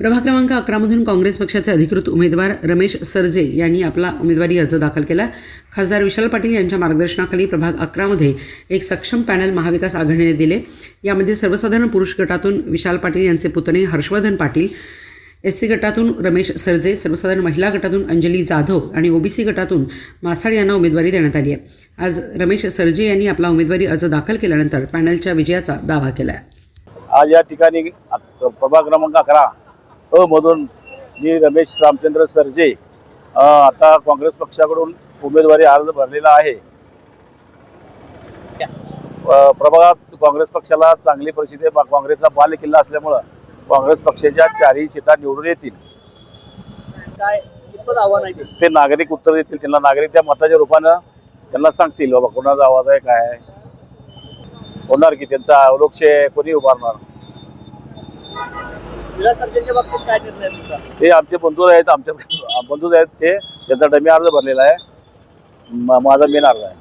प्रभाग क्रमांक अकरामधून काँग्रेस पक्षाचे अधिकृत उमेदवार रमेश सरजे यांनी आपला उमेदवारी अर्ज दाखल केला. खासदार विशाल पाटील यांच्या मार्गदर्शनाखाली प्रभाग अकरामध्ये एक सक्षम पॅनल महाविकास आघाडीने दिले. यामध्ये सर्वसाधारण पुरुष गटातून विशाल पाटील यांचे पुतणे हर्षवर्धन पाटील एस सी गटातून रमेश सरजे सर्वसाधारण महिला गटातून अंजली जाधव आणि ओबीसी गटातून मासाळ यांना उमेदवारी देण्यात आली आहे. आज रमेश सरजे यांनी आपला उमेदवारी अर्ज दाखल केल्यानंतर पॅनलच्या विजयाचा दावा केला आहे आज या ठिकाणी प्रभाग क्रमांक अकरा अ मधून मी रमेश रामचंद्र सरजे आता काँग्रेस पक्षाकडून उमेदवारी अर्ज भरलेला आहे. प्रभागात काँग्रेस पक्षाला चांगली परिस्थिती काँग्रेसचा बाल किल्ला असल्यामुळं काँग्रेस पक्षाच्या चारही सीटा निवडून येतील. ते? नागरिक उत्तर देतील. त्यांना नागरिक त्या मताच्या रूपानं त्यांना सांगतील बाबा कोणाचा आवाज आहे काय होणार की त्यांचा लोकशाही कोणी उभारणार? ते आमचे बंधू आहेत आमच्या बंधू आहेत ते. त्यांचा डमी अर्ज भरलेला आहे. माझा मेन अर्ज आहे.